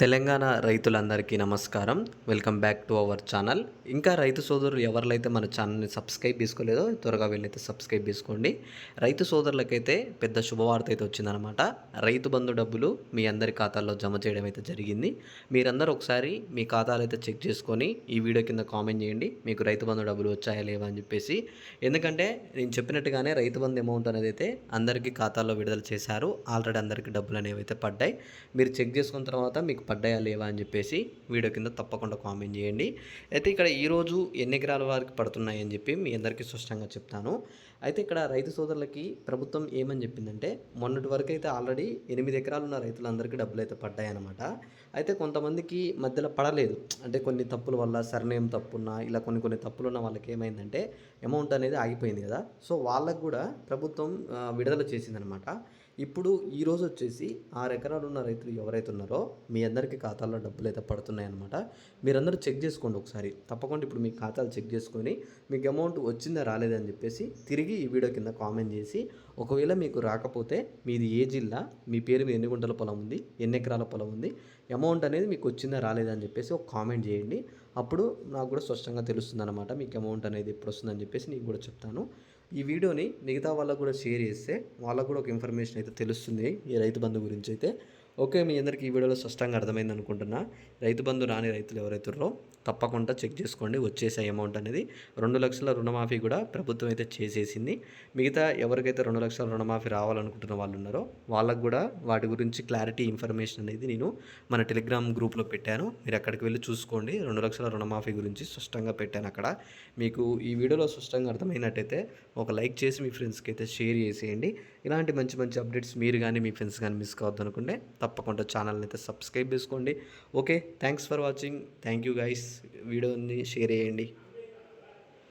తెలంగాణ రైతులందరికీ నమస్కారం. Welcome back to our channel ఇంకా రైతు సోదరులు ఎవరిలైతే మన ఛానల్ని సబ్స్క్రైబ్ చేసుకోలేదో త్వరగా వెళ్ళైతే సబ్స్క్రైబ్ చేసుకోండి. రైతు సోదరులకైతే పెద్ద శుభవార్త అయితే వచ్చిందనమాట రైతు బంధు డబ్బులు మీ అందరి ఖాతాల్లో జమ చేయడం అయితే జరిగింది. మీరందరూ ఒకసారి మీ ఖాతాలు అయితే చెక్ చేసుకొని ఈ వీడియో కింద కామెంట్ చేయండి. మీకు రైతు బంధు డబ్బులు వచ్చాయా లేవా అని చెప్పేసి. ఎందుకంటే నేను చెప్పినట్టుగానే రైతు బంధు అమౌంట్ అనేది అయితే అందరికీ ఖాతాల్లో విడుదల చేశారు. ఆల్రెడీ అందరికీ డబ్బులు అనేవి అయితే పడ్డాయి. మీరు చెక్ చేసుకున్న తర్వాత మీకు పడ్డాయా లేవా అని చెప్పేసి వీడియో కింద తప్పకుండా కామెంట్ చేయండి. అయితే ఇక్కడ ఈరోజు ఎన్ని ఎకరాల వారికి పడుతున్నాయి అని చెప్పి మీ అందరికీ స్పష్టంగా చెప్తాను. అయితే ఇక్కడ రైతు సోదరులకి ప్రభుత్వం ఏమని చెప్పిందంటే మొన్నటి వరకు అయితే ఆల్రెడీ ఎనిమిది ఎకరాలు ఉన్న రైతులందరికీ డబ్బులు అయితే పడ్డాయన్నమాట అయితే కొంతమందికి మధ్యలో పడలేదు. అంటే కొన్ని తప్పుల వల్ల సర్నేమ్ తప్పున్నా ఇలా కొన్ని కొన్ని తప్పులు ఉన్న వాళ్ళకి ఏమైందంటే అమౌంట్ అనేది ఆగిపోయింది కదా. సో వాళ్ళకు కూడా ప్రభుత్వం విడుదల చేసిందనమాట ఇప్పుడు ఈ రోజు వచ్చేసి ఆరు ఎకరాలు ఉన్న రైతులు ఎవరైతే ఉన్నారో మీ అందరికీ ఖాతాల్లో డబ్బులు అయితే పడుతున్నాయి అనమాట మీరందరూ చెక్ చేసుకోండి ఒకసారి. తప్పకుండా ఇప్పుడు మీ ఖాతాలు చెక్ చేసుకొని మీకు అమౌంట్ వచ్చిందా రాలేదా అని చెప్పేసి తిరిగి ఈ వీడియో కింద కామెంట్ చేసి ఒకవేళ మీకు రాకపోతే మీది ఏ జిల్లా మీ పేరు మీద ఎన్ని గుంటల పొలం ఉంది ఎన్ని ఎకరాల పొలం ఉంది అమౌంట్ అనేది మీకు వచ్చిందా రాలేదా అని చెప్పేసి ఒక కామెంట్ చేయండి. అప్పుడు నాకు కూడా స్పష్టంగా తెలుస్తుంది అనమాట మీకు అమౌంట్ అనేది ఎప్పుడు వస్తుందని చెప్పేసి నీకు కూడా చెప్తాను. ఈ వీడియోని మిగతా వాళ్ళకు కూడా షేర్ చేస్తే వాళ్ళకు కూడా ఒక ఇన్ఫర్మేషన్ అయితే తెలుస్తుంది ఈ రైతు బంధు గురించి అయితే. ఓకే మీ అందరికీ ఈ వీడియోలో స్పష్టంగా అర్థమైంది అనుకుంటున్నా. రైతు బంధు రాని రైతులు ఎవరైతున్నారో తప్పకుండా చెక్ చేసుకోండి వచ్చేసే అమౌంట్ అనేది. రెండు లక్షల రుణమాఫీ కూడా ప్రభుత్వం అయితే చేసేసింది. మిగతా ఎవరికైతే రెండు లక్షల రుణమాఫీ రావాలనుకుంటున్న వాళ్ళు ఉన్నారో వాళ్ళకు కూడా వాటి గురించి క్లారిటీ ఇన్ఫర్మేషన్ అనేది నేను మన టెలిగ్రామ్ గ్రూప్లో పెట్టాను. మీరు అక్కడికి వెళ్ళి చూసుకోండి. రెండు లక్షల రుణమాఫీ గురించి స్పష్టంగా పెట్టాను అక్కడ. మీకు ఈ వీడియోలో స్పష్టంగా అర్థమైనట్టయితే ఒక లైక్ చేసి మీ ఫ్రెండ్స్కి అయితే షేర్ చేసేయండి. ఇలాంటి మంచి మంచి అప్డేట్స్ మీరు కానీ మీ ఫ్రెండ్స్ కానీ మిస్ కావద్దు అనుకుంటే తప్పకుండా ఛానల్ని అయితే సబ్స్క్రైబ్ చేసుకోండి. Okay thanks for watching. Thank you guys. వీడియోని షేర్ చేయండి.